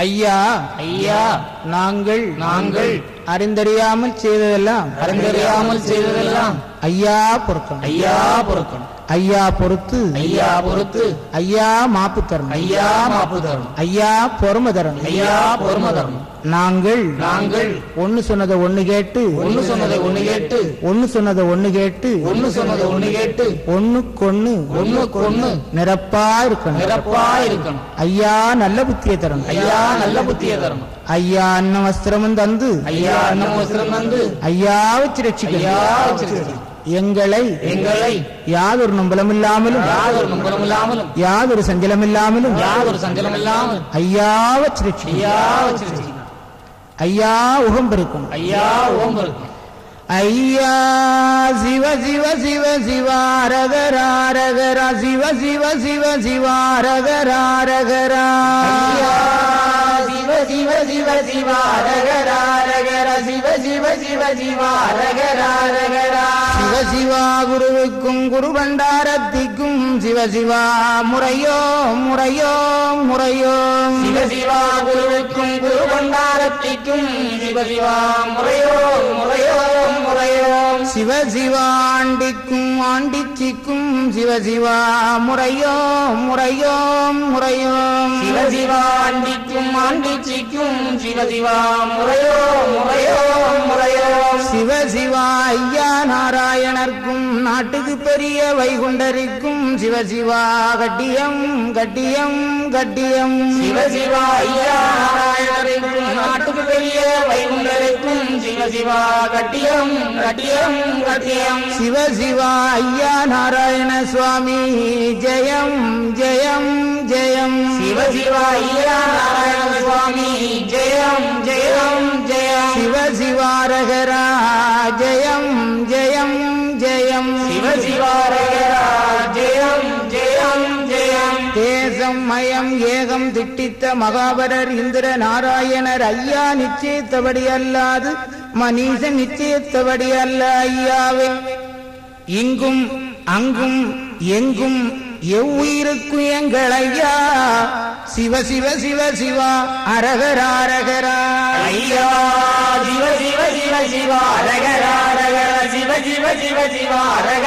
ஐயா ஐயா நாங்கள் நாங்கள் அறிந்தறியாமல் செய்ததெல்லாம் அறிந்தறியாமல் செய்ததெல்லாம் ஐயா பொறுக்கணும். ஐயா பொறுக்கணும். ஐயா பொறுத்து ஐயா பொறுத்து ஐயா மாப்பு தரணும். ஐயா மாப்பு தரணும். ஐயா பொறுமை தரணும். ஐயா பொறுமை தரணும். நாங்கள் நாங்கள் ஒன்னு சொன்னதை ஒண்ணு கேட்டு ஒண்ணு சொன்னதை ஒண்ணு கேட்டு ஒன்னு சொன்னதை ஒண்ணு கேட்டு ஒண்ணு சொன்னதை ஒண்ணு கேட்டு ஒண்ணுக்கொண்ணு ஒண்ணுக்கு ஒண்ணு நிரப்பா இருக்கணும். நிரப்பா இருக்கணும். ஐயா நல்ல புத்தியை தரணும். ஐயா நல்ல புத்தியை தரணும். ஐயா அன்ன வஸ்திரமும் தந்து ஐயா அன்னம் வஸ்திரம் தந்து ஐயா வச்சு ரட்சிக்கணும். ஐயா வச்சிருக்கணும் எங்களை எங்களை யாதொரு நம்பலமில்லாமலும் யாதொரு நம்பரும் இல்லாமலும் யாதொரு சஞ்சலமில்லாமலும் யாதொரு சஞ்சலம் இல்லாமல் ஐயா வச்சு ரட்சிக்கணும். ஐயா வச்சிருக்கணும் ஐயா உகம் பெருக்கணும். ஐயா ஓம் இருக்கும் ஐயா சிவ சிவ சிவ சிவாரகராரகரா சிவ சிவ சிவ சிவாரகராரகரா சிவ சிவ சிவ சிவா ரகரா ரகர சிவ சிவ சிவ ரகரா சிவ சிவா குருவுக்கும் குரு பண்டாரத்திக்கும் சிவ சிவா முறையோ முறையோ முறையோ. சிவ சிவா குருவுக்கும் குரு பண்டாரத்திக்கும் சிவ சிவா முறையோ முறையோ சிவ சிவா ஆண்டிக்கும் ஆண்டிச்சிக்கும் சிவ சிவா முறையோ முறையோ முறையோ சிவ சிவா ஆண்டிக்கும் ஆண்டிச்சிக்கும் சிவ சிவா முறையோ முறையோ முறையோ சிவ சிவா ஐயா நாராயணர்க்கும் நாட்டுக்கு பெரிய வைகுண்டரிக்கும் சிவ சிவா கட்டியம் கட்டியம் கட்டியம். சிவ சிவா ஐயா நாராயணருக்கும் நாட்டுக்கு பெரிய வைகுண்டருக்கும் சிவ கட்டியம் கட்டியம் கட்டியம். சிவ சிவா ஐயா நாராயண சுவாமி ஜெயம் ஜெயம் ஜெயம். சிவ சிவா ஐயா நாராயண சுவாமி ஜெயம் ஜெயம் ஜெயம். சிவ சிவாரகரா ஜெயம் ஜெயம் ஜெயம். சிவ சிவாரகரா ஜெயம் ஜெயம் ஜெயம். தேசம் மயம் ஏகம் திட்டித்த மகாபரர் இந்திர நாராயணர் ஐயா நிச்சயித்தபடி அல்லாது மனிதன் நிச்சயத்தபடி அல்ல ஐயாவே. இங்கும் அங்கும் எங்கும் எவ்வுயிருக்கும் எங்கள் ஐயா. சிவ சிவ சிவ சிவா அரகராரகரா ஐயா சிவ சிவ சிவ சிவா ரகரா சிவ சிவ சிவ சிவா அரக